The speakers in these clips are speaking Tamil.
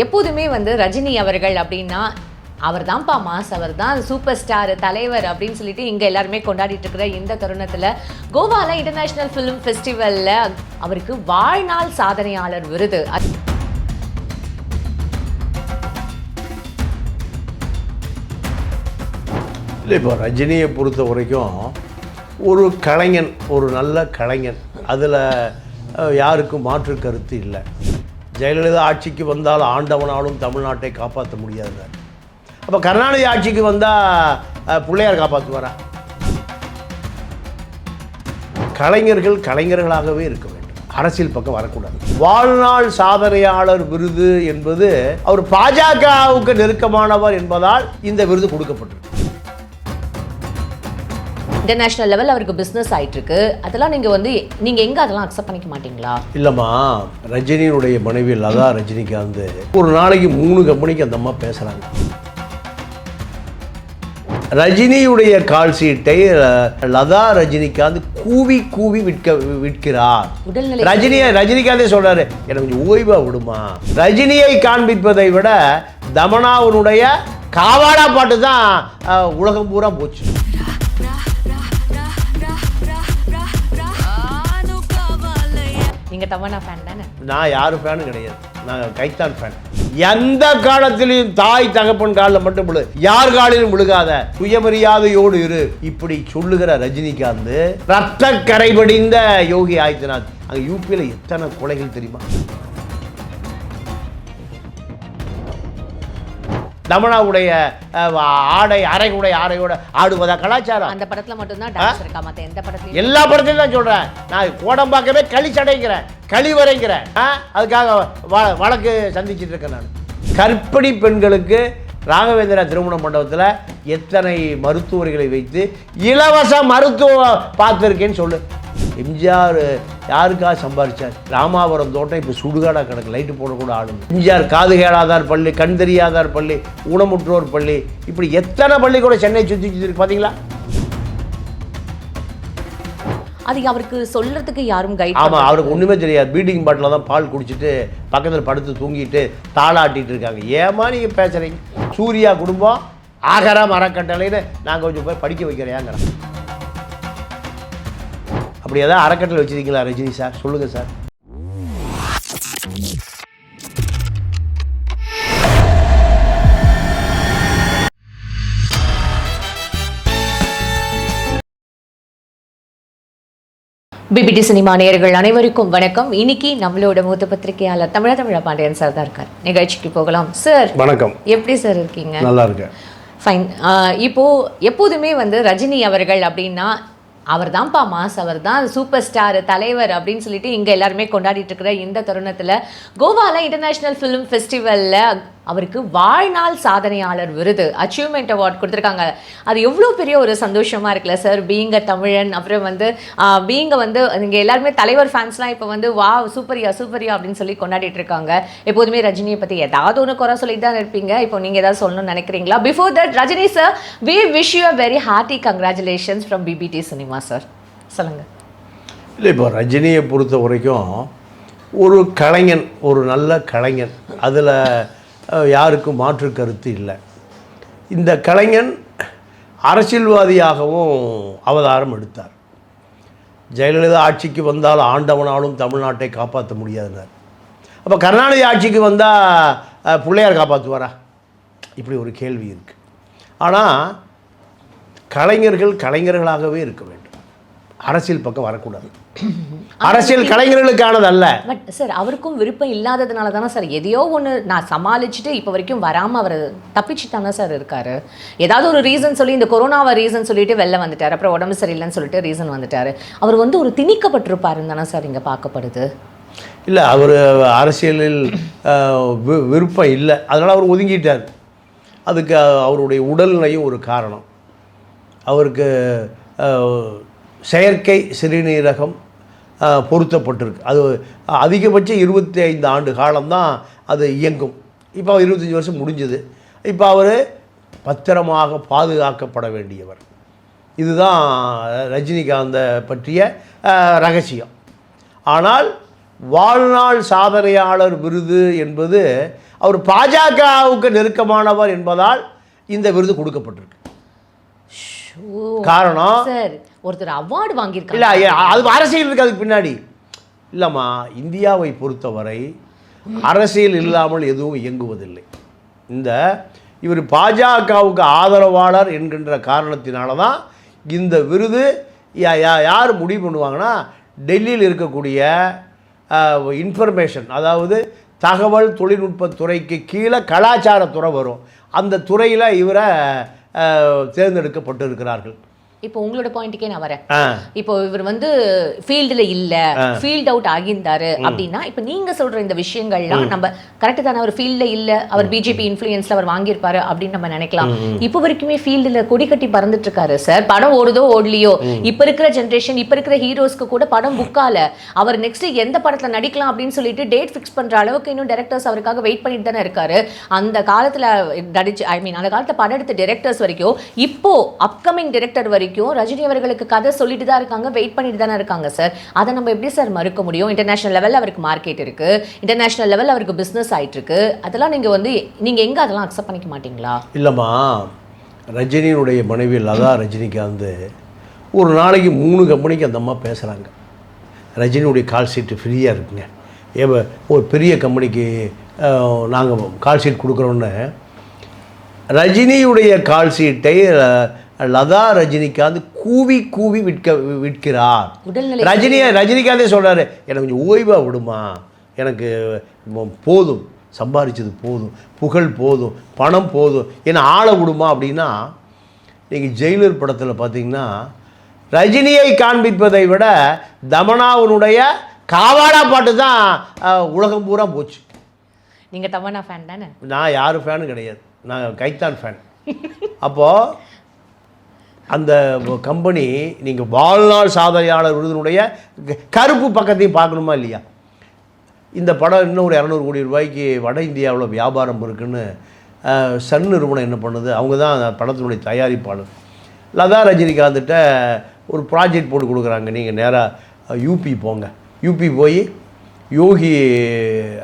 எப்போதுமே வந்து ரஜினி அவர்கள் அப்படின்னா அவர் தான்ப்பா மாஸ் அவர் தான் சூப்பர் ஸ்டார் தலைவர் அப்படின்னு சொல்லிட்டு இங்கே எல்லாருமே கொண்டாடிட்டு இருக்கிற இந்த தருணத்தில் கோவால இன்டர்நேஷ்னல் ஃபிலிம் ஃபெஸ்டிவலில் அவருக்கு வாழ்நாள் சாதனையாளர் விருது. இல்லை இப்போ ரஜினியை பொறுத்த வரைக்கும் ஒரு கலைஞன் ஒரு நல்ல கலைஞன். அதில் யாருக்கும் மாற்று கருத்து இல்லை. ஜெயலலிதா ஆட்சிக்கு வந்தால் ஆண்டவனாலும் தமிழ்நாட்டை காப்பாற்ற முடியாது. அப்போ கருணாநிதி ஆட்சிக்கு வந்தால் பிள்ளையார் காப்பாற்றுவாரா கலைஞர்கள் கலைஞர்களாகவே இருக்க வேண்டும். அரசியல் பக்கம் வரக்கூடாது. வாழ்நாள் சாதனையாளர் விருது என்பது அவர் பாஜகவுக்கு நெருக்கமானவர் என்பதால் இந்த விருது கொடுக்கப்பட்டிருக்கு. இன்டர்நேஷ்னல் லெவல் அவருக்கு பிஸ்னஸ் ஆயிட்டு இருக்கு அதெல்லாம் நீங்கள் வந்து நீங்கள் எங்கே அதெல்லாம் அக்செப்ட் பண்ணிக்க மாட்டீங்களா? இல்லைம்மா ரஜினியினுடைய மனைவி லதா ரஜினிகாந்த் ஒரு நாளைக்கு மூணு கம்பெனிக்கு அந்த அம்மா பேசுகிறாங்க ரஜினியுடைய கால் சீட்டை லதா ரஜினிகாந்த் கூவி கூவி விற்க விற்கிறார். ரஜினியை ரஜினிகாந்தே சொல்றாரு எனக்கு கொஞ்சம் ஓய்வா விடுமா? ரஜினியை காண்பிப்பதை விட தமனாவுடைய காவாடா பாட்டு தான் உலகம் பூரா போச்சு. நீங்கள் தவணா ஃபேன் தானே? நான் யாரும் ஃபேனும் கிடையாது. நான் கைத்தான் ஃபேன் எந்த காலத்திலையும் தாய் தகப்பன் காலில் மட்டும் விழு. யார் காலிலும் விழுகாத. சுயமரியாதையோடு இரு. இப்படி சொல்லுகிற ரஜினிகாந்த் ரத்த கரைபடிந்த யோகி ஆதித்யநாத். அங்கே யூபியில் எத்தனை கொலைகள் தெரியுமா? தமனாவுடைய அஹ், ஆடை அரைகுடைய ஆடையோட ஆடுவதா கலாச்சாரம்? அந்த படத்தில் மட்டும்தான் டான்ஸ் இருக்கா மற்ற எந்த படத்துலையும்? எல்லா படத்தையும் தான் சொல்றேன். நான் கோடம்பாக்கவே களி சடைக்கிறேன். களி வரைக்கிறேன். ஆ? அதுக்காக வழக்கு சந்திச்சிட்டு இருக்கேன் நான். கர்ப்பிணி பெண்களுக்கு ராகவேந்திரா திருமண மண்டபத்தில் எத்தனை மருத்துவர்களை வைத்து இலவச மருத்துவம் பார்த்துருக்கேன்னு சொல்லு. எம்ஜிஆர் யாருக்காக சம்பாரிச்சார்? ராமாபுரம் தோட்டம் இப்போ சுடுகாடாக கிடக்கு லைட்டு போடக்கூட ஆளுங்க எம்ஜிஆர் காது கேளாதார் பள்ளி கண் தெரியாதார் பள்ளி ஊனமுற்றோர் பள்ளி இப்படி எத்தனை பள்ளி கூட சென்னை சுற்றி சுற்றி பார்த்தீங்களா அது அவருக்கு சொல்றதுக்கு யாரும் கைட் ஆமா அவருக்கு ஒண்ணுமே தெரியாது. பீட்டிங் பாட்டில் தான் பால் குடிச்சிட்டு பக்கத்தில் படுத்து தூங்கிட்டு தாளாட்டிட்டு இருக்காங்க. ஏமா நீங்க பேசுறீங்க? சூர்யா குடும்பம் ஆகர மரக்கட்டளைன்னு நாங்கள் கொஞ்சம் போய் படிக்க வைக்கிறேங்கிறோம் அப்படி ஏதாவது அறக்கட்டளை வச்சிருக்கீங்களா ரஜினி சார் சொல்லுங்க சார் பிபிடி சினிமா நேயர்கள் அனைவருக்கும் வணக்கம். இன்னைக்கு நம்மளோட மூத்த பத்திரிகையாளர் தமிழ தமிழ பாண்டியன் சார் தான் இருக்கார். நிகழ்ச்சிக்கு போகலாம். சார் வணக்கம். எப்படி சார் இருக்கீங்க? நல்லா இருக்கேன். ஃபைன் இப்போ எப்போதுமே வந்து ரஜினி அவர்கள் அப்படின்னா அவர் தான்ப்பா மாஸ் அவர் தான் சூப்பர் ஸ்டார் தலைவர் அப்படின்னு சொல்லிட்டு இங்கே எல்லாருமே கொண்டாடிட்டு இருக்கிற இந்த தருணத்தில் கோவாவில் இன்டர்நேஷ்னல் ஃபிலிம் ஃபெஸ்டிவலில் அவருக்கு வாழ்நாள் சாதனையாளர் விருது அச்சீவ்மெண்ட் அவார்ட் கொடுத்துருக்காங்க. அது எவ்வளோ பெரிய ஒரு சந்தோஷமாக இருக்குல்ல சார் பீங்க தமிழன் அப்புறம் வந்து பீங்க வந்து இங்கே எல்லாருமே தலைவர் ஃபேன்ஸ்லாம் இப்போ வந்து வா சூப்பரியா சூப்பரியா அப்படின்னு சொல்லி கொண்டாடிட்டு இருக்காங்க. எப்போதுமே ரஜினியை பற்றி ஏதாவது ஒன்று குறை சொல்லிட்டு தான் இருப்பீங்க. இப்போ நீங்கள் ஏதாவது சொல்லணும்னு நினைக்கிறீங்களா? Before that Rajini sir we wish you a very hearty congratulations from BBT cinema sir சொல்லுங்கள் இல்லை இப்போ ரஜினியை பொறுத்த வரைக்கும் ஒரு கலைஞன் ஒரு நல்ல கலைஞன். அதில் யாருக்கும் மாற்று கருத்து இல்லை. இந்த கலைஞன் அரசியல்வாதியாகவும் அவதாரம் எடுத்தார். ஜெயலலிதா ஆட்சிக்கு வந்தால் ஆண்டவனாலும் தமிழ்நாட்டை காப்பாற்ற முடியாதுனார். அப்போ கருணாநிதி ஆட்சிக்கு வந்தால் பிள்ளையார் காப்பாற்றுவாரா இப்படி ஒரு கேள்வி இருக்குது ஆனால் கலைஞர்கள் கலைஞர்களாகவே இருக்க வேண்டும். அரசியல் பக்கம் வரக்கூடாது. அரசியல் கலைஞர்களுக்கானது அல்ல பட் சார் அவருக்கும் விருப்பம் இல்லாததுனால தானே சார் எதையோ ஒன்று நான் சமாளிச்சுட்டு இப்போ வரைக்கும் வராமல் அவர் தப்பிச்சு தானே சார் இருக்காரு. ஏதாவது ஒரு ரீசன் சொல்லி இந்த கொரோனாவை ரீசன் சொல்லிட்டு வெளில வந்துட்டார். அப்புறம் உடம்பு சரியில்லைன்னு சொல்லிட்டு ரீசன் வந்துட்டாரு. அவர் வந்து ஒரு திணிக்கப்பட்டிருப்பாருன்னு தானே சார் இங்கே பார்க்கப்படுது? இல்லை அவர் அரசியலில் விருப்பம் இல்லை. அதனால் அவர் ஒதுங்கிட்டார். அதுக்கு அவருடைய உடல்நிலையும் ஒரு காரணம். அவருக்கு செயற்கை சிறுநீரகம் பொருத்தப்பட்டிருக்கு. அது அதிகபட்சம் இருபத்தி ஐந்து ஆண்டு காலம்தான் அது இயங்கும். இப்போ இருபத்தஞ்சி வருஷம் முடிஞ்சுது. இப்போ அவர் பத்திரமாக பாதுகாக்கப்பட வேண்டியவர். இதுதான் ரஜினிகாந்தை பற்றிய ரகசியம். ஆனால் வாழ்நாள் சாதனையாளர் விருது என்பது அவர் பாஜகவுக்கு நெருக்கமானவர் என்பதால் இந்த விருது கொடுக்கப்பட்டிருக்கு. காரணம் ஒருத்தர் அவார்டு வாங்கியிருக்காங்க. இல்லை அது அரசியல் இருக்கு அதுக்கு பின்னாடி. இல்லைம்மா இந்தியாவை பொறுத்தவரை அரசியல் இல்லாமல் எதுவும் இயங்குவதில்லை. இந்த இவர் பாஜகவுக்கு ஆதரவாளர் என்கின்ற காரணத்தினால தான் இந்த விருது யா- யார் முடிவு பண்ணுவாங்கன்னா டெல்லியில் இருக்கக்கூடிய இன்ஃபர்மேஷன் அதாவது தகவல் தொழில்நுட்பத்துறைக்கு கீழே கலாச்சாரத்துறை வரும். அந்த துறையில் இவரை தேர்ந்தெடுக்கப்பட்டு இருக்கிறார்கள் இப்போ உங்களோட பாயிண்ட்டுக்கே நான் வரேன். இப்போ இவர் வந்து ஃபீல்டுல இல்ல ஃபீல்ட் அவுட் ஆகியிருந்தாரு அப்படின்னா இப்போ நீங்க சொல்ற இந்த விஷயங்கள்லாம் நம்ம கரெக்ட் தானே அவர் ஃபீல்ட்ல இல்ல அவர் பிஜேபி இன்ஃப்ளூயன்ஸ்ல அவர் வாங்கியிருப்பாரு அப்படின்னு நம்ம நினைக்கலாம். இப்போ வரைக்குமே ஃபீல்டுல கொடி கட்டி பறந்துட்டு இருக்காரு சார் படம் ஓடுதோ ஓடலையோ இப்ப இருக்கிற ஜென்ரேஷன் இப்ப இருக்கிற ஹீரோஸ்க்கு கூட படம் புக்கால அவர் நெக்ஸ்ட் எந்த படத்துல நடிக்கலாம் அப்படின்னு சொல்லிட்டு டேட் ஃபிக்ஸ் பண்ற அளவுக்கு இன்னும் டேரக்டர்ஸ் அவருக்காக வெயிட் பண்ணிட்டு தானே இருக்காரு. அந்த காலத்துல நடிச்சு ஐ மீன் அந்த காலத்துல படம் எடுத்த டேரக்டர்ஸ் வரைக்கும் இப்போ அப்கமிங் டேரக்டர் வரைக்கும் ரஜினி அவர்களுக்கு கதை சொல்லிட்டு தான் இருக்காங்க வெயிட் பண்ணிட்டு தானே இருக்காங்க சார் அதை நம்ம எப்படி சார் மறுக்க முடியும்? இன்டர்நேஷனல் லெவலில் அவருக்கு மார்க்கெட் இருக்கு. இன்டர்நேஷனல் லெவலில் அவருக்கு பிஸ்னஸ் ஆயிட்டு இருக்கு. அதெல்லாம் நீங்க வந்து நீங்க எங்க அதெல்லாம் அக்செப்ட் பண்ணிக்க மாட்டீங்களா? இல்லைம்மா ரஜினியினுடைய மனைவி லதா ரஜினிகாந்த் ஒரு நாளைக்கு மூணு கம்பெனிக்கு அந்த அம்மா பேசுகிறாங்க ரஜினியுடைய கால் ஷீட்டு ஃப்ரீயாக இருக்குங்க. ஏவ ஒரு பெரிய கம்பெனிக்கு நாங்கள் கால் ஷீட் கொடுக்குறோன்னு ரஜினியுடைய கால் ஷீட்டை லதா ரஜினிகாந்த் கூவி கூவி விற்க விற்கிறார். ரஜினியை ரஜினிகாந்தே சொல்கிறாரு எனக்கு கொஞ்சம் ஓய்வாக விடுமா? எனக்கு போதும். சம்பாரிச்சது போதும். புகழ் போதும். பணம் போதும். என்னை ஆள விடுமா? அப்படின்னா நீங்கள் ஜெயிலர் படத்தில் பார்த்தீங்கன்னா ரஜினியை காண்பிப்பதை விட தமனாவனுடைய காவாடா பாட்டு தான் உலகம் பூரா போச்சு. நீங்க தமன்னா ஃபேன் தானே? நான் யார் ஃபேனும் கிடையாது. நான் கைத்தான் ஃபேன் அப்போது அந்த கம்பெனி நீங்கள் வாழ்நாள் சாதனையாளர் விருதுனுடைய கருப்பு பக்கத்தையும் பார்க்கணுமா இல்லையா? இந்த படம் இன்னும் ஒரு இரநூறு கோடி ரூபாய்க்கு வட இந்தியாவில் வியாபாரம் இருக்குன்னு சன் நிறுவனம் என்ன பண்ணுது? அவங்க தான் அந்த படத்தினுடைய தயாரிப்பாளர். லதா ரஜினிகாந்துட்ட ஒரு ப்ராஜெக்ட் போட்டு கொடுக்குறாங்க. நீங்கள் நேராக யூபி போங்க. யூபி போய் யோகி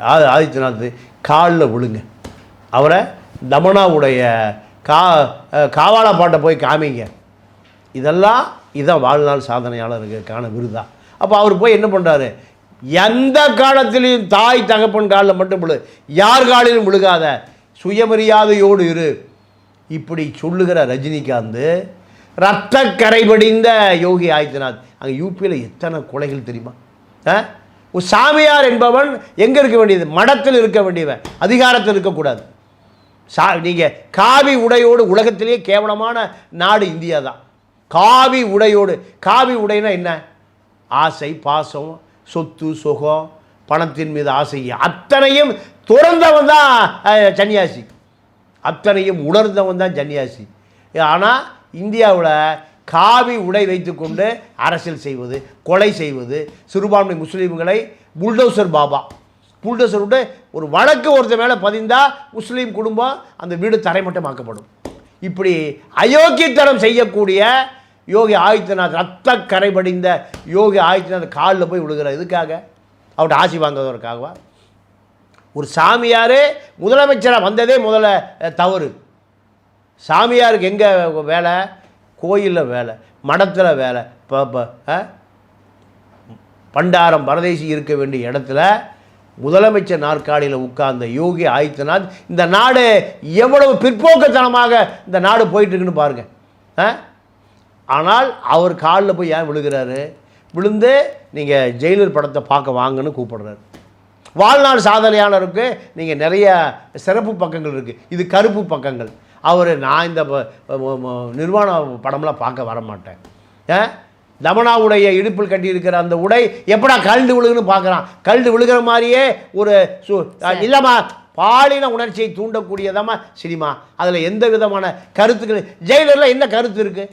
ஆ- ஆதித்யநாத் காலில் விழுங்க. அவரை தமனாவுடைய கா காவாலா பாட்டை போய் காமிங்க. இதெல்லாம் இதான் வாழ்நாள் சாதனையாளர்களுக்கான விருதா. அப்போ அவர் போய் என்ன பண்ணுறாரு எந்த காலத்திலையும் தாய் தகப்பன் காலில் மட்டும் விழு யார் காலிலும் விழுகாத சுயமரியாதையோடு இரு. இப்படி சொல்லுகிற ரஜினிகாந்த் ரத்த கரைபடிந்த யோகி ஆதித்யநாத் அங்கே யூபியில் எத்தனை கொலைகள் தெரியுமா? ஆ? ஒரு சாமியார் என்பவன் எங்கே இருக்க வேண்டியது? மடத்தில் இருக்க வேண்டியவன் அதிகாரத்தில் இருக்கக்கூடாது. சா நீங்கள் காவி உடையோடு உலகத்திலேயே கேவலமான நாடு இந்தியா தான் காவி உடையோடு காவி உடைனா என்ன? ஆசை பாசம் சொத்து சுகம் பணத்தின் மீது ஆசை. அத்தனையும் துறந்தவன் தான் சன்னியாசி. அத்தனையும் உணர்ந்தவன் தான் சன்னியாசி. ஆனால் இந்தியாவில் காவி உடை வைத்துக்கொண்டு அரசியல் செய்வது கொலை செய்வது சிறுபான்மை முஸ்லீம்களை புல்டோசர் பாபா. புல்டோசர் விட்டு ஒரு வழக்கு ஒருத்தர் மேலே பதிந்தால் முஸ்லீம் குடும்பம் அந்த வீடு தரைமட்டமாக்கப்படும். இப்படி அயோக்கியத்தனம் செய்யக்கூடிய யோகி ஆதித்யநாத் ரத்த கரை படிந்த யோகி ஆதித்யநாத் காலில் போய் விழுகிறார். இதுக்காக அவர்கிட்ட ஆசி வாங்குவதற்காகவா? ஒரு சாமியார் முதலமைச்சராக வந்ததே முதல்ல தவறு. சாமியாருக்கு எங்கே வேலை? கோயிலில் வேலை மடத்தில் வேலை இப்போ பண்டாரம் பரதேசி இருக்க வேண்டிய இடத்துல முதலமைச்சர் நாற்காலியில் உட்கார்ந்த யோகி ஆதித்யநாத் இந்த நாடு எவ்வளவு பிற்போக்குத்தனமாக இந்த நாடு போயிட்டு இருக்குன்னு ஆ? ஆனால் அவர் காலில் போய் ஏன் விழுகிறாரு? விழுந்து நீங்கள் ஜெயிலர் படத்தை பார்க்க வாங்கன்னு கூப்பிடுறாரு. வாழ்நாள் சாதனையாளருக்கு நீங்கள் நிறைய சிறப்பு பக்கங்கள் இருக்குது இது கருப்பு பக்கங்கள். அவர் நான் இந்த நிர்வாண படம்லாம் பார்க்க வர மாட்டேன். ஆ? தமனாவுடைய இடுப்பில் கட்டியிருக்கிற அந்த உடை எப்படா கழுண்டு விழுகுன்னு பார்க்குறான். கழுண்டு விழுகிற மாதிரியே ஒரு சு இல்லைம்மா பாலின உணர்ச்சியை தூண்டக்கூடியதாம்மா சினிமா. அதில் எந்த விதமான கருத்துக்கள் ஜெயிலரில் என்ன கருத்து இருக்குது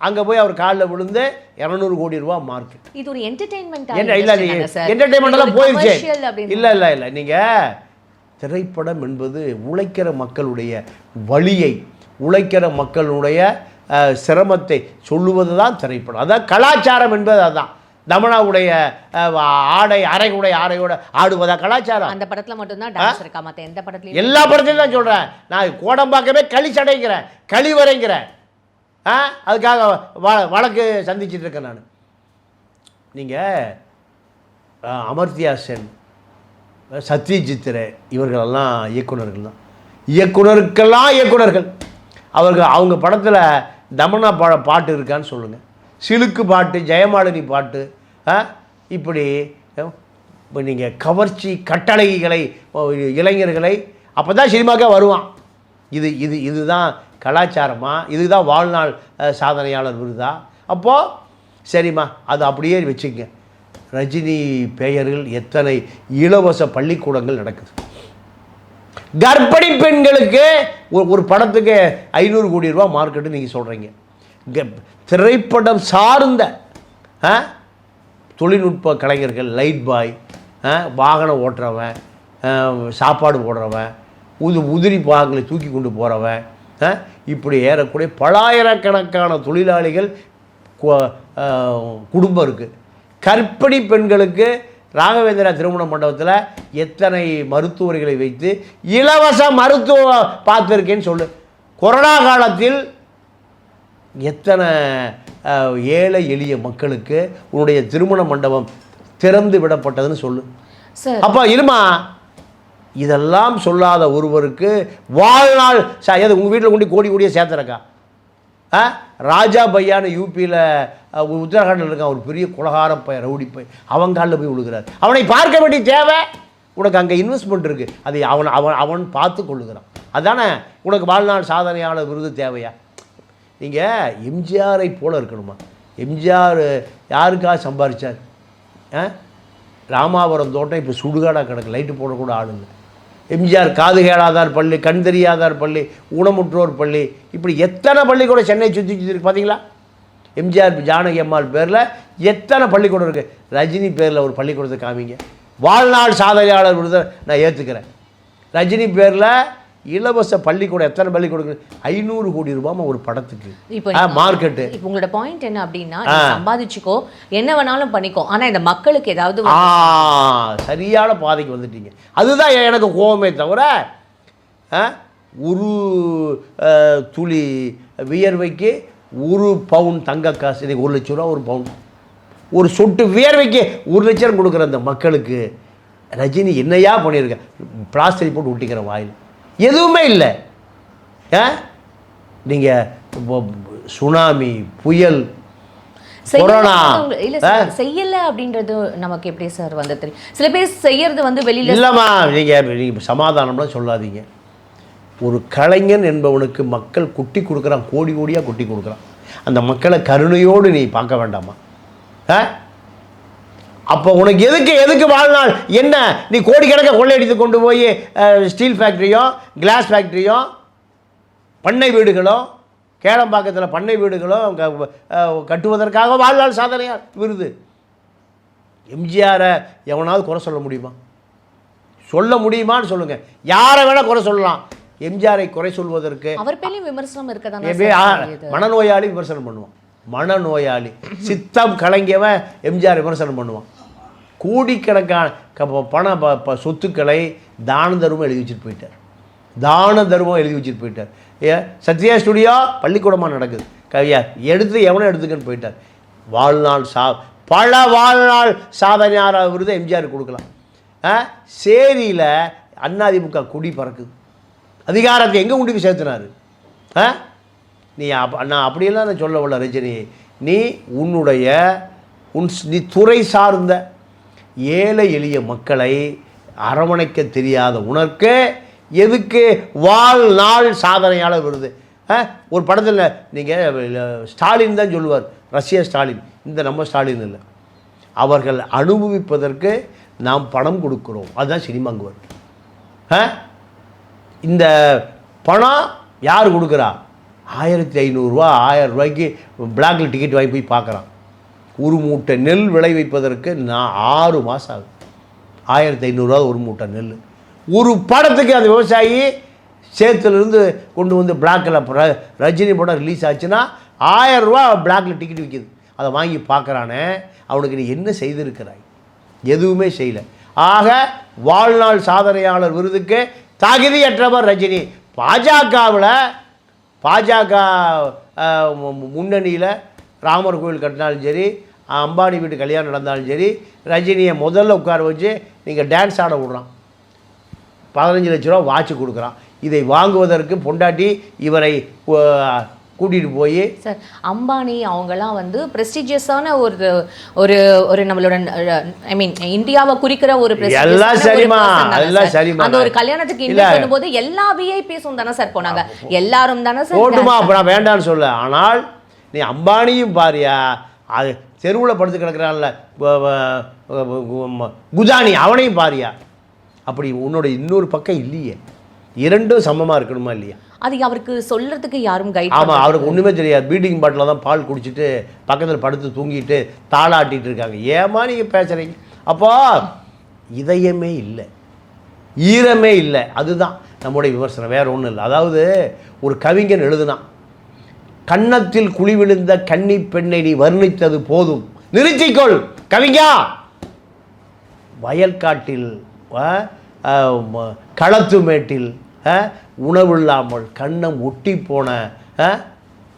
அங்கே போய் அவர் காலில் விழுந்து இரநூறு கோடி ரூபா மார்க் இது ஒரு என்டர்டெயின்மெண்ட் என்ன இல்லை என்டர்டைன்மெண்ட் எல்லாம் போயிடுச்சு இல்லை இல்லை இல்லை. நீங்கள் திரைப்படம் என்பது உழைக்கிற மக்களுடைய வழியை உழைக்கிற மக்களுடைய சிரமத்தை சொல்லுவது தான் திரைப்படம். அதான் கலாச்சாரம் என்பது அதான். தமனாவுடைய ஆடை அரைகுடைய ஆடையோட ஆடுவதா கலாச்சாரம்? அந்த படத்துல மட்டும்தான் டான்ஸ் இருக்கா மத்த எந்த படத்துலயும்? எல்லா படத்தையும் தான் சொல்கிறேன் நான் கோடம்பாக்கமே களி சடைங்கிறேன் கழிவறைங்கிறேன் ஆ அதுக்காக வ வழக்கு சந்திச்சிட்டு இருக்கேன் நான் நீங்கள் அமர்த்தியா சென் சத்யஜித் ரே இவர்களெல்லாம் இயக்குனர்கள் தான். இயக்குனருக்கெல்லாம் இயக்குனர்கள் அவர்கள் அவங்க படத்தில் தமனா பா பாட்டு இருக்கான்னு சொல்லுங்கள் சிலுக்கு பாட்டு ஜெயமாலினி பாட்டு ஆ? இப்படி இப்போ நீங்கள் கவர்ச்சி கட்டளைகளை இளைஞர்களை அப்போ தான் சினிமாக்கே வருவான். இது இது இதுதான் கலாச்சாரமா? இதுதான் வாழ்நாள் சாதனையாளர் விருதா? அப்போது சரிம்மா அது அப்படியே வச்சுக்கங்க ரஜினி பெயரில் எத்தனை இலவச பள்ளிக்கூடங்கள் நடக்குது. கர்ப்பிணி பெண்களுக்கு ஒரு ஒரு படத்துக்கு ஐநூறு கோடி ரூபா மார்க்கெட்டு நீங்கள் சொல்கிறீங்க திரைப்படம் சார்ந்த ஆ, தொழில்நுட்ப கலைஞர்கள் லைட் பாய் ஆ, வாகனம் ஓட்டுறவன் சாப்பாடு போடுறவன் உது உதிரி பாகங்களை தூக்கி கொண்டு போகிறவன் இப்படி ஏறக்கூடிய பலாயிரக்கணக்கான தொழிலாளிகள் குடும்பம் இருக்குது கர்ப்பிணி பெண்களுக்கு ராகவேந்திரா திருமண மண்டபத்தில் எத்தனை மருத்துவர்களை வைத்து இலவச மருத்துவ பார்த்துருக்கேன்னு சொல்லு. கொரோனா காலத்தில் எத்தனை ஏழை எளிய மக்களுக்கு உன்னுடைய திருமண மண்டபம் திறந்து விடப்பட்டதுன்னு சொல்லு. அப்போ இருமா? இதெல்லாம் சொல்லாத ஒருவருக்கு வாழ்நாள் ச எது உங்கள் வீட்டில் கொண்டு கோடி கோடியே சேர்த்துறக்கா? ஆ? ராஜா பையான்னு யூபியில் உத்தரகாண்டில் இருக்கான் ஒரு பெரிய குலகார பையன் ரவுடி பை அவன் காலில் போய் விழுகிறார். அவனை பார்க்க வேண்டிய தேவை? உனக்கு அங்கே இன்வெஸ்ட்மெண்ட் இருக்குது அதை அவன் அவன் அவன் பார்த்து கொள்ளுகிறான். அதானே? உனக்கு வாழ்நாள் சாதனையாளர் விருது தேவையா? நீங்கள் எம்ஜிஆரை போல இருக்கணுமா? எம்ஜிஆர் யாருக்காக சம்பாரிச்சார்? ஆ? ராமாபுரம் தோட்டம் இப்போ சுடுகாடாக கிடக்கு. லைட்டு போடக்கூட ஆளுங்க எம்ஜிஆர் காது கேளாதார் பள்ளி கண் தெரியாதார் பள்ளி ஊனமுற்றோர் பள்ளி இப்படி எத்தனை பள்ளிக்கூடம் சென்னை சுற்றி சுற்றி இருக்கு பார்த்தீங்களா எம்ஜிஆர் ஜானகி அம்மாள் பேரில் எத்தனை பள்ளிக்கூடம் இருக்குது ரஜினி பேரில் ஒரு பள்ளிக்கூடத்தை காமிங்க. வாழ்நாள் சாதனையாளர் விருதை நான் ஏற்றுக்கிறேன் ரஜினி பேரில் இலவச பள்ளிக்கூடம் எத்தனை பள்ளிக்கூடம் ஐநூறு கோடி ரூபாமா ஒரு படத்துக்கு. இப்போ மார்க்கெட்டு இப்போ உங்களோட பாயிண்ட் என்ன அப்படின்னா சம்பாதிச்சுக்கோ. என்ன வேணாலும் பண்ணிக்கோ. ஆனா இந்த மக்களுக்கு ஏதாவது சரியான பாதைக்கு வந்துட்டீங்க. அதுதான் எனக்கு கோவமே தவிர ஒரு துளி வியர்வைக்கு ஒரு பவுன் தங்க காசு இன்னைக்கு ஒரு லட்ச ரூபா ஒரு பவுன் ஒரு சொட்டு வியர்வைக்கு ஒரு லட்சம் கொடுக்குற அந்த மக்களுக்கு ரஜினி என்னையா பண்ணியிருக்க? பிளாஸ்டரி போட்டு ஒட்டிக்கிற வாயில். எதுவுமே இல்லை. ஆ? நீங்கள் சுனாமி புயல் கொரோனா. செய்யல அப்படின்றது நமக்கு எப்படி சார் வந்து தெரியும்? சில பேர் செய்யறது வந்து வெளியில இல்லைம்மா நீங்கள் நீங்கள் சமாதானம்லாம் சொல்லாதீங்க. ஒரு கலைஞன் என்பவனுக்கு மக்கள் குட்டி கொடுக்குறான் கோடி கோடியாக குட்டி கொடுக்குறான். அந்த மக்களை கருணையோடு நீ பார்க்க வேண்டாமா? ஆ? அப்போ உனக்கு எதுக்கு எதுக்கு வாழ்நாள்? என்ன? நீ கோடிக்கணக்க கொள்ளையடித்து கொண்டு போய் ஸ்டீல் ஃபேக்ட்ரியும் கிளாஸ் ஃபேக்ட்ரியும் பண்ணை வீடுகளும் கேளம்பாக்கத்தில் பண்ணை அஹ், கட்டுவதற்காக வாழ்நாள் சாதனையார் விருது. எம்ஜிஆரை எவனாவது குறை சொல்ல முடியுமா? சொல்ல முடியுமான்னு சொல்லுங்கள் யாரை வேணால் குறை சொல்லலாம். எம்ஜிஆரை குறை சொல்வதற்கு அவர் விமர்சனம் இருக்கதானே. மனநோயாளி விமர்சனம் பண்ணுவான். மனநோயாளி. சித்தம் கலங்கியவன் எம்ஜிஆர் விமர்சனம் பண்ணுவான். கோடிக்கணக்கான க- பண ப- ப- சொத்துக்களை தான தர்மம் எழுதி வச்சுட்டு போயிட்டார். தான தர்மம் எழுதி வச்சுட்டு போயிட்டார். ஏ சத்யா ஸ்டுடியோ பள்ளிக்கூடமாக நடக்குது. கவியா எடுத்து எவனோ எடுத்துக்கன்னு போயிட்டார். வாழ்நாள் சா பல வாழ்நாள் சாதனையாளர் விருது எம்ஜிஆர் கொடுக்கலாம். ஆ சேரியில் அதிமுக கொடி பறக்குது. அதிகாரத்தை எங்கே கொண்டு போய் சேர்த்துனாரு? ஆ நீ அப் நான் அப்படியெல்லாம் நான் சொல்ல வரல ரஜினி நீ உன்னுடைய உன் நீ துறை சார்ந்த ஏழை எளிய மக்களை அரவணைக்க தெரியாத உனக்கு எதுக்கு வாழ்நாள் சாதனையாளர் வருது? ஆ? ஒரு படத்தில் நீங்கள் ஸ்டாலின் தான் சொல்லுவார் ரஷ்ய ஸ்டாலின். இந்த நம்ம ஸ்டாலின் இல்லை. அவர்கள் அனுபவிப்பதற்கு நாம் பணம் கொடுக்குறோம். அதுதான் சினிமாங்குவர். ஆ? இந்த பணம் யார் கொடுக்குறா? ஆயிரத்தி ஐநூறுரூவா ஆயிரம் ரூபாய்க்கு பிளாக்ல டிக்கெட் வாங்கி போய் பார்க்குறான். ஒரு மூட்டை நெல் விளைவிப்பதற்கு நான் ஆறு மாதம் ஆகும். ஆயிரத்தி ஐநூறுரூவா ஒரு மூட்டை நெல். ஒரு படத்துக்கு அந்த விவசாயி சேத்துலேருந்து கொண்டு வந்து பிளாக்கில் ரஜினி படம் ரிலீஸ் ஆச்சுன்னா ஆயிரம் ரூபா டிக்கெட் விற்கிது அதை வாங்கி பார்க்குறானே அவனுக்கு நீ என்ன செய்திருக்கிறாய்? எதுவுமே செய்யல. ஆக வாழ்நாள் சாதனையாளர் விருதுக்கு தகுதியற்றவர் ரஜினி. பாஜகவில் பாஜக முன்னணியில் ராமர் கோயில் கட்டினாலும் சரி அம்பானி வீட்டு கல்யாணம் நடந்தாலும் சரி ரஜினியை முதல்ல உட்கார வச்சு நீங்கள் டான்ஸ் ஆட விட்றான் பதினஞ்சு லட்ச ரூபா வாட்ச் கொடுக்குறான் இதை வாங்குவதற்கு பொண்டாட்டி இவரை கூட்டிகிட்டு போய் சார் அம்பானி அவங்கெல்லாம் வந்து ப்ரெஸ்டிஜியஸான ஒரு ஒரு ஒரு நம்மளோட ஐ மீன் இந்தியாவை குறிக்கிற ஒரு எல்லாம் தானே எல்லாம்? சரிம்மா. அந்த ஒரு கல்யாணத்துக்கு இல்ல. இன்வைட் பண்ணும்போது எல்லா விஐபிஸும் தானே சார் போனாங்க எல்லாரும் தானே சார் போட்டுமா அப்போ நான் வேண்டாம்னு சொல்ல ஆனால் நீ அம்பானியும் பாரியா அது தெருவில் படுத்து கிடக்குறான்ல குஜானி அவனையும் பாரியா? அப்படி உன்னோட இன்னொரு பக்கம் இல்லையே. இரண்டும் சமமாக இருக்கணுமா இல்லையா? அது அவருக்கு சொல்றதுக்கு யாரும் கைட் ஆமாம் அவருக்கு ஒன்றுமே தெரியாது. பீட்டிங் பாட்டில் தான் பால் குடிச்சிட்டு பக்கத்தில் படுத்து தூங்கிட்டு தாளாட்டிட்டு இருக்காங்க. ஏமா நீங்கள் பேசுகிறீங்க அப்போ இதயமே இல்லை. ஈரமே இல்லை. அதுதான் நம்முடைய விமர்சனம். வேற ஒன்றும் இல்லை. அதாவது ஒரு கவிஞன் எழுதுனான். கன்னத்தில் குழி விழுந்த கன்னி பெண்ணை நீ வர்ணித்தது போதும். நிறுத்திக்கொள். கவிஞா! வயல்காட்டில் களத்து மேட்டில் ஆ, உணவில்லாமல் கண்ணம் ஒட்டி போன ஆ,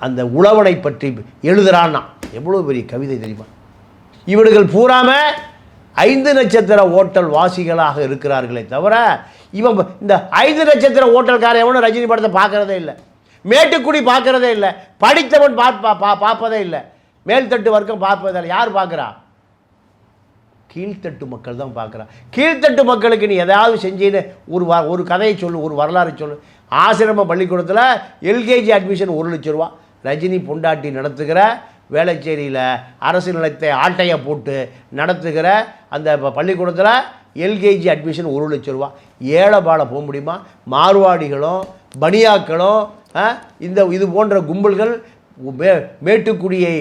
அந்த உழவனை பற்றி எழுதுறான்னா எவ்வளோ பெரிய கவிதை தெரியுமா? இவர்கள் பூராம ஐந்து நட்சத்திர ஓட்டல் வாசிகளாக இருக்கிறார்களே தவிர இவன் இந்த ஐந்து நட்சத்திர ஓட்டல்காரன் எவனும் ரஜினி படத்தை பார்க்குறதே இல்லை. மேட்டுக்குடி பார்க்கறதே இல்லை. படித்தவன் பார்ப்பா பா பார்ப்பதே இல்லை. மேல்தட்டு வர்க்கம் பார்ப்பதே இல்லை. யார் பார்க்குறா? கீழ்த்தட்டு மக்கள் தான் பார்க்குறா. கீழ்த்தட்டு மக்களுக்கு நீ எதாவது செஞ்சின்னு ஒரு வ ஒரு கதையை சொல்லு ஒரு வரலாறு சொல்லு. ஆசிரம பள்ளிக்கூடத்தில் எல்கேஜி அட்மிஷன் ஒரு லட்ச ரூபா. ரஜினி பொண்டாட்டி நடத்துகிற வேளச்சேரியில் அரசு நிலத்தை ஆட்டையை போட்டு நடத்துகிற அந்த ப- பள்ளிக்கூடத்தில் எல்கேஜி அட்மிஷன் ஒரு லட்ச ரூபா. ஏழை போக முடியுமா? மார்வாடிகளும் பனியாக்களும் இந்த இது போன்ற கும்பல்கள் மே மேட்டுக்குடியை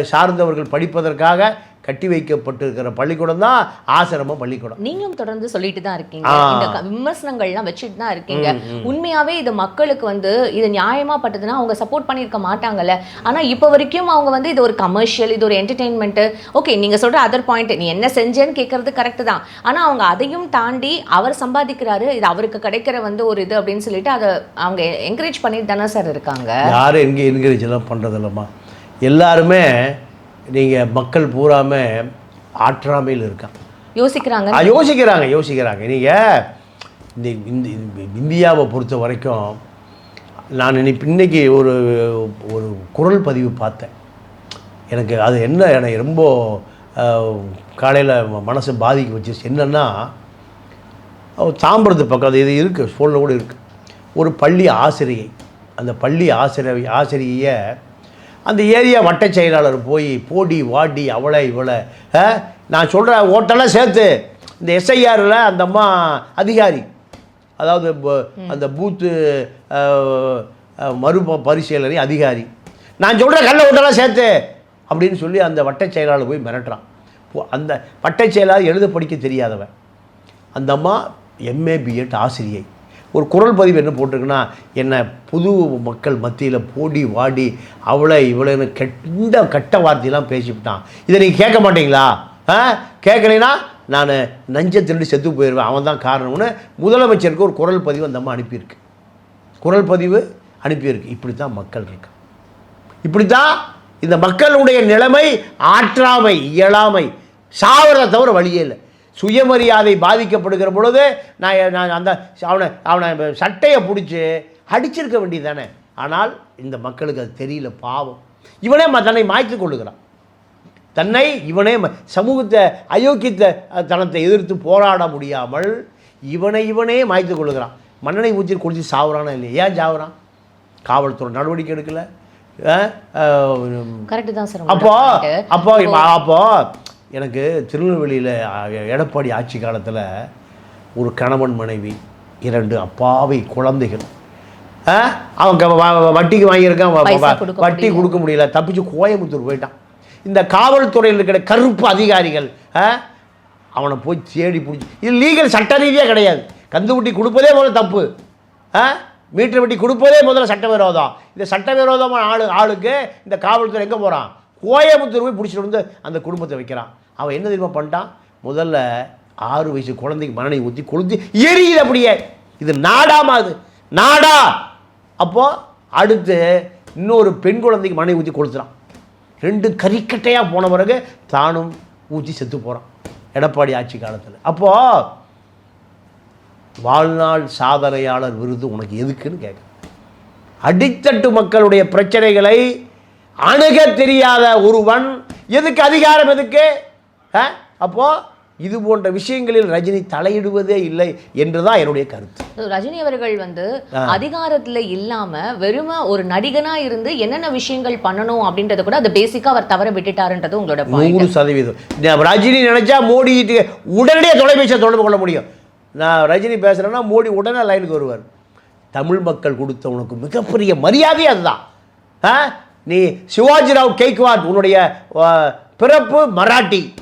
சார்ந்தவர்கள் படிப்பதற்காக கட்டி வைக்கப்பட்டிருக்கிற பள்ளிக்கூடம் தான் ஆசிரம பள்ளிக்கூடம். நீங்களும் தொடர்ந்து சொல்லிட்டு தான் இருக்கீங்க. இந்த விமர்சனங்கள்லாம் வச்சுட்டு தான் இருக்கீங்க. உண்மையாவே இது மக்களுக்கு வந்து இது நியாயமா பட்டதுன்னா அவங்க சப்போர்ட் பண்ணியிருக்க மாட்டாங்கல்ல. ஆனா இப்போ வரைக்கும் அவங்க வந்து இது ஒரு கமர்ஷியல் இது ஒரு என்டர்டெயின்மெண்ட் ஓகே நீங்க சொல்ற அதர் பாயிண்ட் நீ என்ன செஞ்சேன்னு கேட்கறது கரெக்ட் தான். ஆனா அவங்க அதையும் தாண்டி அவர் சம்பாதிக்கிறாரு இது அவருக்கு கிடைக்கிற வந்து ஒரு இது அப்படின்னு சொல்லிட்டு அதை அவங்க என்கரேஜ் பண்ணிட்டு தானே சார் இருக்காங்க. யாரும் எங்கே என்கரேஜ் எல்லாம் பண்ணுறதில்லம்மா எல்லாருமே நீங்கள் மக்கள் பூராமே ஆற்றாமையில் இருக்கான் யோசிக்கிறாங்க. யோசிக்கிறாங்க யோசிக்கிறாங்க. நீங்கள் இந்த இந்த இந்த இந்தியாவை பொறுத்த வரைக்கும் நான் இன்னைக்கு இன்னைக்கு ஒரு ஒரு குரல் பதிவு பார்த்தேன். எனக்கு அது என்ன எனக்கு ரொம்ப காலையில் மனசை பாதிக்க வச்சிருச்சு என்னென்னா தாம்பரத்து பக்கம் அது இது இருக்குது ஃபோனில் கூட இருக்குது ஒரு பள்ளி ஆசிரியை. அந்த பள்ளி ஆசிரியை ஆசிரியையை அந்த ஏரியா வட்ட செயலாளர் போய் போடி வாடி அவளை இவளை நான் சொல்கிற ஓட்டெல்லாம் சேர்த்து. இந்த எஸ்ஐஆரில் அந்த அம்மா அதிகாரி. அதாவது அந்த பூத்து மறு பரிசீலனை அதிகாரி. நான் சொல்கிற கள்ள ஓட்டெல்லாம் சேர்த்து அப்படின்னு சொல்லி அந்த வட்டச் செயலாளர் போய் மிரட்டுறான். அந்த வட்டச் செயலாளர் எழுத படிக்க தெரியாதவன். அந்த அம்மா எம்ஏ பிஎட் ஆசிரியை. ஒரு குரல் பதிவு என்ன போட்டிருக்குன்னா என்னை புது மக்கள் மத்தியில் போடி வாடி அவளை இவ்வளோன்னு கெட்ட கெட்ட வார்த்தையெல்லாம் பேசிவிட்டான். இதை நீங்கள் கேட்க மாட்டீங்களா? ஆ? கேட்கலைன்னா நான் நஞ்சை திருண்டு செத்து போயிடுவேன் அவன் தான் காரணம்னு முதலமைச்சருக்கு ஒரு குரல் பதிவு அந்த அம்மா அனுப்பியிருக்கு. குரல் பதிவு அனுப்பியிருக்கு. இப்படி தான் மக்கள் இருக்கு இப்படி தான் இந்த மக்களுடைய நிலைமை ஆற்றாமை இயலாமை சாவறதை தவிர வழியே இல்லை. சுயமரியாதை பாதிக்கப்படுகிற பொழுது நான் நான் அந்த அவனை அவனை சட்டையை பிடிச்சி அடிச்சிருக்க வேண்டியது தானே ஆனால் இந்த மக்களுக்கு அது தெரியல பாவம். இவனே தன்னை மாய்த்து கொள்ளுகிறான். தன்னை இவனே சமூகத்தை அயோக்கியத்தை தனத்தை எதிர்த்து போராட முடியாமல் இவனை இவனே மாய்த்து கொள்ளுகிறான். மண்ணெண்ணெய் ஊற்றி குடிச்சு சாவுறானா இல்லையா? ஏன் சாவுறான்? காவல்துறை நடவடிக்கை எடுக்கல. அப்போ. அப்போ அப்போ எனக்கு திருநெல்வேலியில் எடப்பாடி ஆட்சி காலத்தில் ஒரு கணவன் மனைவி இரண்டு அப்பாவி குழந்தைகள். ஆ? அவன் க- வ- வட்டிக்கு வாங்கியிருக்கான் வட்டி. கொடுக்க முடியல தப்பிச்சு கோயம்புத்தூர் போயிட்டான். இந்த காவல்துறையில் இருக்கிற கருப்பு அதிகாரிகள்? அவனை போய் தேடி பிடிச்சி இது லீகல் சட்ட ரீதியாக கிடையாது. கந்து வட்டி கொடுப்பதே முதல்ல தப்பு. மீட்டர் வட்டி கொடுப்பதே முதல்ல சட்டவிரோதம். இந்த சட்டவிரோதமான ஆளு ஆளுக்கு இந்த காவல்துறை எங்கே போகிறான் கோயம்புத்தூர் போய் பிடிச்சிட்டு வந்து அந்த குடும்பத்தை வைக்கிறான். அவன் என்ன தெரியுமா பண்ணிட்டான்? முதல்ல ஆறு வயசு குழந்தைக்கு மரணை ஊற்றி கொளுத்தி எரியுது அப்படியே. இது நாடாமா அது நாடா. அப்போது அடுத்து இன்னொரு பெண் குழந்தைக்கு மனை ஊற்றி கொளுத்துறான். ரெண்டு கறிக்கட்டையாக போன பிறகு தானும் ஊற்றி செத்து போகிறான் எடப்பாடி ஆட்சி காலத்தில். அப்போது வாழ்நாள் சாதனையாளர் விருது உனக்கு எதுக்குன்னு கேட்க. அடித்தட்டு மக்களுடைய பிரச்சனைகளை அணுக தெரியாத ஒருவன் எதுக்கு அதிகாரம் எதுக்கு? அப்போ இது போன்ற விஷயங்களில் ரஜினி தலையிடுவதே இல்லை என்றுதான் என்னுடைய கருத்து. ரஜினி அவர்கள் வந்து அதிகாரத்துல இல்லாம வெறும ஒரு நடிகனா இருந்து என்னென்ன விஷயங்கள் பண்ணணும் அப்படின்றத கூட அது பேசிக்கா அவர் தவற விட்டுட்டாருன்றது உங்களோட நூறு சதவீதம். ரஜினி நினைச்சா மோடி உடனடியாக தொலைபேசியை தொடர்பு கொள்ள முடியும். நான் ரஜினி பேசுகிறேன்னா மோடி உடனே லைனுக்கு வருவார். தமிழ் மக்கள் கொடுத்த உனக்கு மிகப்பெரிய மரியாதை அதுதான். நீ சிவாஜிராவ் கேக்வாட் உன்னுடைய பிறப்பு மராட்டி.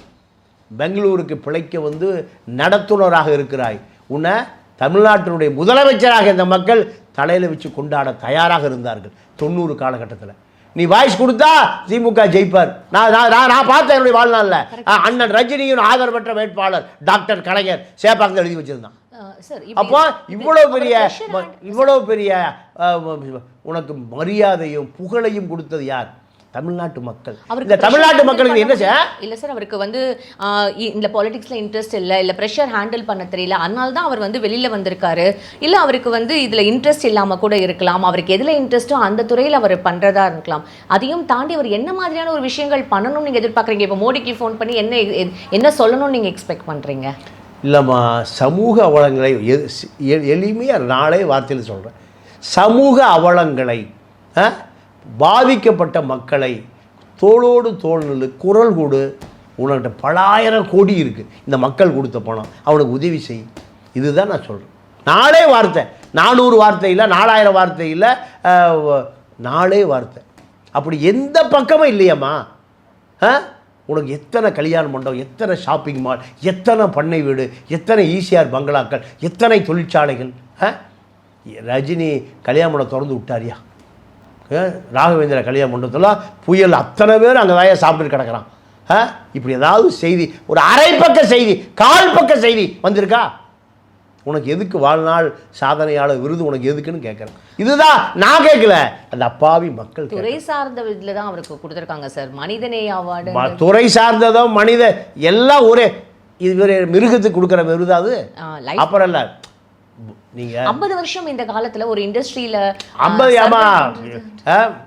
பெங்களூருக்கு பிழைக்க வந்து நடத்துனராக இருக்கிறாய். உன்னை தமிழ்நாட்டினுடைய முதலமைச்சராக இந்த மக்கள் தலையில் வச்சு கொண்டாட தயாராக இருந்தார்கள். தொண்ணூறு காலகட்டத்தில். நீ வாய்ஸ் கொடுத்தா திமுக ஜெயிப்பார். நான் நான் நான் பார்த்தேன் என்னுடைய வாழ்நாளில். அண்ணன் ரஜினியின் ஆதரவற்ற வேட்பாளர் டாக்டர் கலைஞர் சேப்பாங்க எழுதி வச்சிருந்தான். சார் அப்போ இவ்வளவு பெரிய இவ்வளவு பெரிய உனக்கு மரியாதையும் புகழையும் கொடுத்தது யார்? தமிழ்நாட்டு மக்கள். அவருக்கு இந்த தமிழ்நாட்டு மக்களுக்கு என்ன சார். இல்ல சார் அவருக்கு வந்து இந்த பாலிடிக்ஸ்ல இன்ட்ரெஸ்ட் இல்ல இல்ல ப்ரெஷர் ஹேண்டில் பண்ண தெரியல. அதனால தான் அவர் வந்து வெளியில வந்திருக்காரு. இல்ல அவருக்கு வந்து இதுல இன்ட்ரெஸ்ட் இல்லாம கூட இருக்கலாம். அவருக்கு எதுல இன்ட்ரெஸ்ட்டோ அந்த துறையில அவர் பண்றதா இருக்கலாம். அதையும் தாண்டி அவர் என்ன மாதிரியான ஒரு விஷயங்கள் பண்ணணும்னு நீங்க எதிர்பார்க்கறீங்க? இப்போ மோடிக்கு ஃபோன் பண்ணி என்ன என்ன சொல்லணும்னு நீங்க எக்ஸ்பெக்ட் பண்றீங்க? இல்லைம்மா சமூக அவலங்களை எளிமையாக நாளே வார்த்தையில் சொல்கிறேன் சமூக அவலங்களை ஆ, பாதிக்கப்பட்ட மக்களை தோளோடு தோள் நில்லு குரல் கொடு. உனக்கிட்ட பலாயிரம் கோடி இருக்குது இந்த மக்கள் கொடுத்த பணம் அவனுக்கு உதவி செய். இதுதான் நான் சொல்கிறேன் நாளே வார்த்தை. நானூறு வார்த்தை இல்லை நாலாயிரம் வார்த்தை இல்லை நாளே வார்த்தை. அப்படி எந்த பக்கமும் இல்லையம்மா. ஆ? உனக்கு எத்தனை கல்யாண மண்டபம் எத்தனை ஷாப்பிங் மால் எத்தனை பண்ணை வீடு எத்தனை ஈசிஆர் பங்களாக்கள் எத்தனை தொழிற்சாலைகள் ஆ? ரஜினி கல்யாண மண்டபம் திறந்து விட்டாரியா? ராகவேந்திர கல்யாண மண்டபத்தில் புயல் அத்தனை பேர் அங்கே தான் சாப்பிட்டு கிடக்குறான். இப்படி ஏதாவது செய்தி ஒரு அரை பக்க செய்தி கால் பக்க செய்தி வந்திருக்கா? உனக்கு எதுக்கு வாழ்நாள் சாதனையாளர் விருது உனக்கு எதுக்குன்னு கேட்குறேன். இதுதான் நான் கேட்கல அந்த அப்பாவி மக்கள். துறை சார்ந்த இதுல தான் அவருக்கு கொடுத்துருக்காங்க சார். மனிதநேய அவார்டு துறை சார்ந்ததோ மனித எல்லாம் ஒரே இது மிருகத்துக்கு கொடுக்குற விருது அது. அப்புறம் இல்லை நீங்கள் ஐம்பது வருஷம் இந்த காலத்துல ஒரு இண்டஸ்ட்ரியில ஐம்பது ஏமா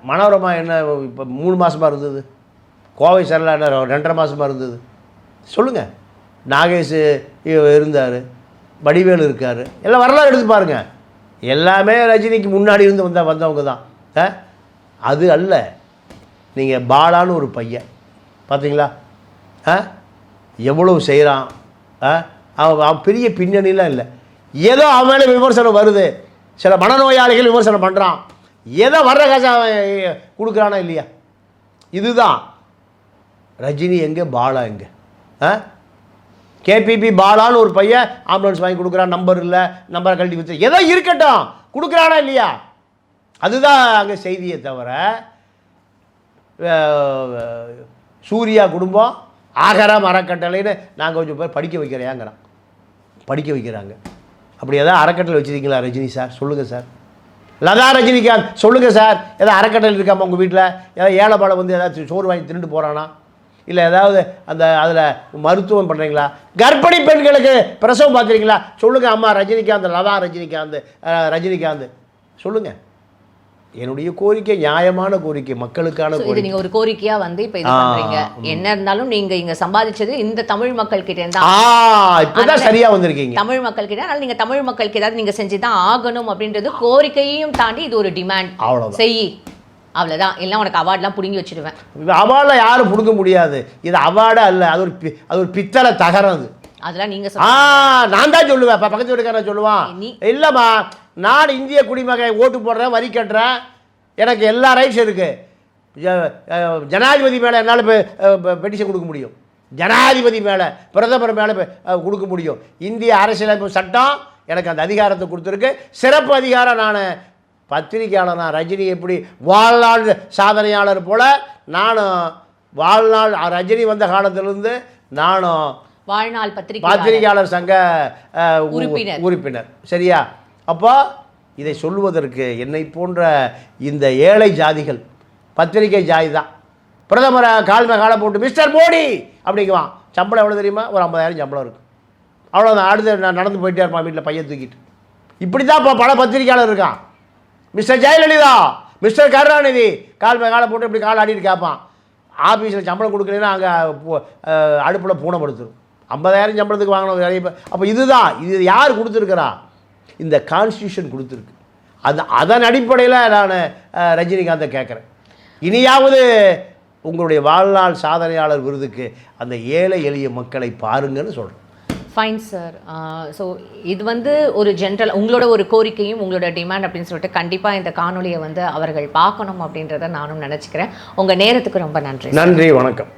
மனோரமா என்ன இப்போ மூணு மாசமா இருந்தது. கோவை சரலா என்ன ரெண்டரை மாசமா இருந்தது. சொல்லுங்கள் நாகேஷ் இருந்தார். வடிவேலு இருக்கார். எல்லாம் வரலாறு எடுத்து பாருங்க. எல்லாமே ரஜினிக்கு முன்னாடி இருந்து வந்த வந்தவங்க தான்? அது அல்ல. நீங்கள் பாலான்னு ஒரு பையன். பார்த்தீங்களா ஆ எவ்வளவு செய்கிறான் ஆ அவன் பெரிய பின்னணிலாம் இல்லை. ஏதோ அவன் மேலே விமர்சனம் வருது. சில மனநோயாளிகள் விமர்சனம் பண்ணுறான் ஏதோ வர்ற காசை அவன் கொடுக்குறானா இல்லையா? இதுதான். ரஜினி எங்கே? பாலா எங்கே? ஆ? கேபிபி பாலான்னு ஒரு பையன் ஆம்புலன்ஸ் வாங்கி கொடுக்குறான். நம்பர் இல்லை நம்பரை கழட்டி வச்சு. எதோ இருக்கட்டும். கொடுக்குறானா இல்லையா? அதுதான் அங்கே செய்தியை தவிர சூர்யா குடும்பம் ஆகர மரக்கட்டளைன்னு நாங்கள் கொஞ்சம் பேர் படிக்க வைக்கிறேங்கிறான் படிக்க வைக்கிறாங்க. அப்படி எதாவது அறக்கட்டளை வச்சுருக்கீங்களா ரஜினி சார்? சொல்லுங்கள் சார். லதா ரஜினிகாந்த் சொல்லுங்கள் சார். ஏதாவது அறக்கட்டளை இருக்காமல் உங்கள் வீட்டில் ஏதாவது ஏழைப்பாளை வந்து ஏதாச்சும் சோறு வாங்கி திருண்டு போகிறானா இல்லை ஏதாவது அந்த அதில் மருத்துவம் பண்ணுறீங்களா கர்ப்பிணி பெண்களுக்கு பிரசவம் பார்க்குறீங்களா? சொல்லுங்கள் அம்மா ரஜினிகாந்த் லதா ரஜினிகாந்த் ரஜினிகாந்த். சொல்லுங்கள் என்னுடைய கோரிக்கை நியாயமான கோரிக்கை மக்களுக்கான கோரிக்கை. நீங்க ஒரு கோரிக்கையா வந்து இப்ப இது பண்றீங்க. என்ன இருந்தாலும் நீங்க இங்க சம்பாதிச்சது இந்த தமிழ் மக்கள் கிட்ட இருந்தா ஆ இப்போதான் சரியாக வந்திருக்கீங்க. தமிழ் மக்கள் கிட்ட அதனால நீங்க தமிழ் மக்களுக்கு ஏதாவது நீங்க செஞ்சுதான் ஆகணும் அப்படின்றது கோரிக்கையையும் தாண்டி இது ஒரு டிமாண்ட் அவ்வளோதான் செய். அவ்வளவுதான். எல்லாம் உனக்கு அவார்ட்லாம் புடுங்கி வச்சிடுவேன் அவார்டில் யாரும் கொடுக்க முடியாது. இது அவார்டே அல்ல. அது ஒரு அது ஒரு பித்தளை தகரம் அது. அதெல்லாம் நீங்க நான் தான் சொல்லுவேன். இப்போ பக்கத்து வீட்டுக்காரன் சொல்லுவான். இல்லைம்மா நான் இந்திய குடிமகன் ஓட்டு போடுறேன் வரி கட்டுறேன். எனக்கு எல்லா ரைட்ஸ் இருக்குது ஜனாதிபதி மேலே என்னால் பெட்டிஷன் கொடுக்க முடியும். ஜனாதிபதி மேலே பிரதமர் மேலே கொடுக்க முடியும். இந்திய அரசியலமைப்பு சட்டம் எனக்கு அந்த அதிகாரத்தை கொடுத்துருக்கு. சிறப்பு அதிகாரம் நான் பத்திரிக்கையாளர் நான் ரஜினி எப்படி வாழ்நாள் சாதனையாளர் போல் நானும் வாழ்நாள் ரஜினி வந்த காலத்திலிருந்து நானும் வாழ்நாள் பத்திரிகை பத்திரிகையாளர் சங்க உறுப்பினர். உறுப்பினர். சரியா? அப்போ இதை சொல்லுவதற்கு என்னை போன்ற இந்த ஏழை ஜாதிகள் பத்திரிகை ஜாதி தான் பிரதமரை கால் மேல காலை போட்டு மிஸ்டர் மோடி! அப்படிங்குவான். சம்பளம் எவ்வளோ தெரியுமா? ஒரு ஐம்பதாயிரம் சம்பளம் இருக்கும். அவ்வளோதான் அடுத்து நான் நடந்து போயிட்டே இருப்பான் வீட்டில் பையன் தூக்கிட்டு. இப்படி தான் இப்போ பல பத்திரிகையாளர் இருக்கான். மிஸ்டர் ஜெயலலிதா மிஸ்டர் கருணாநிதி கால் காலை போட்டு இப்படி கால் ஆடிட்டு கேட்பான். ஆஃபீஸில் சம்பளம் கொடுக்கலன்னா அங்கே அடுப்பில் பூனை படுத்துரும். ஐம்பதாயிரம் சம்பளத்துக்கு வாங்கின பேர் அப்போ இதுதான் இது யார் கொடுத்துருக்கிறா? இந்த கான்ஸ்டியூஷன் கொடுத்துருக்கு. அது அதன் அடிப்படையில் நான் ரஜினிகாந்தை கேட்குறேன் இனியாவது உங்களுடைய வாழ்நாள் சாதனையாளர் விருதுக்கு அந்த ஏழை எளிய மக்களை பாருங்கன்னு சொல்கிறேன் ஃபைன் சார் ஸோ இது வந்து ஒரு ஜென்ரல் உங்களோட ஒரு கோரிக்கையும் உங்களோட டிமாண்ட் அப்படின்னு சொல்லிட்டு கண்டிப்பாக இந்த காணொலியை வந்து அவர்கள் பார்க்கணும் அப்படின்றத நானும் நினச்சிக்கிறேன். உங்கள் நேரத்துக்கு ரொம்ப நன்றி நன்றி வணக்கம்.